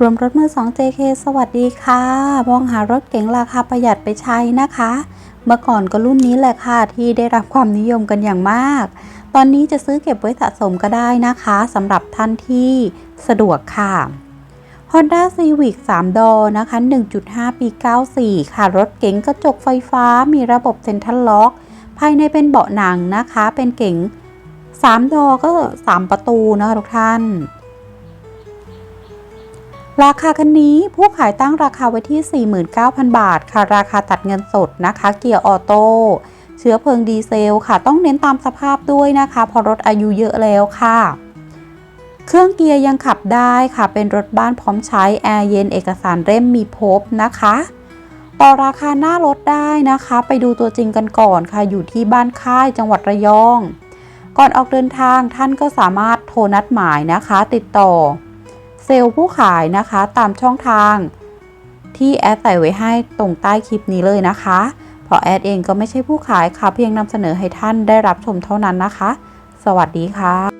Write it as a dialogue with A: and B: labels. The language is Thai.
A: รวมรถมือ 2 JK สวัสดีค่ะ มองหารถเก๋งราคาประหยัดไปใช้นะคะ เมื่อก่อนก็รุ่นนี้แหละค่ะที่ได้รับความนิยมกันอย่างมาก ตอนนี้จะซื้อเก็บไว้สะสมก็ได้นะคะสำหรับท่านที่สะดวกค่ะ Honda Civic 3 ดอนะคะ 1.5 ปี 94 ค่ะ รถเก๋งกระจกไฟฟ้า มีระบบเซ็นทรัลล็อก ภายในเป็นเบาะหนังนะคะ เป็นเก๋ง3 ดอก็ 3 ประตูนะคะทุกท่าน ราคาคันนี้ผู้ขายตั้งราคาไว้ที่ 49,000 บาท ค่ะ ราคาตัดเงินสดนะคะ เกียร์ออโต้เชื้อเพลิงดีเซลค่ะ ต้องเน้นตามสภาพด้วยนะคะเพราะรถอายุเยอะแล้วค่ะ เครื่องเกียร์ยังขับได้ค่ะ เป็นรถบ้านพร้อมใช้แอร์เย็นเอกสารเล่มมีพบนะคะ ต่อราคาหน้ารถได้นะคะ ไปดูตัวจริงกันก่อนค่ะ อยู่ที่บ้านค่ายจังหวัดระยอง ก่อนออกเดินทางท่านก็สามารถโทรนัดหมายนะคะ ติดต่อ เซลล์ผู้ขายนะคะตามช่องทางที่แอดใส่ไว้ให้ตรงใต้คลิปนี้เลยนะคะเพราะแอดเองก็ไม่ใช่ผู้ขายค่ะ เพียงนำเสนอให้ท่านได้รับชมเท่านั้นนะคะ สวัสดีค่ะ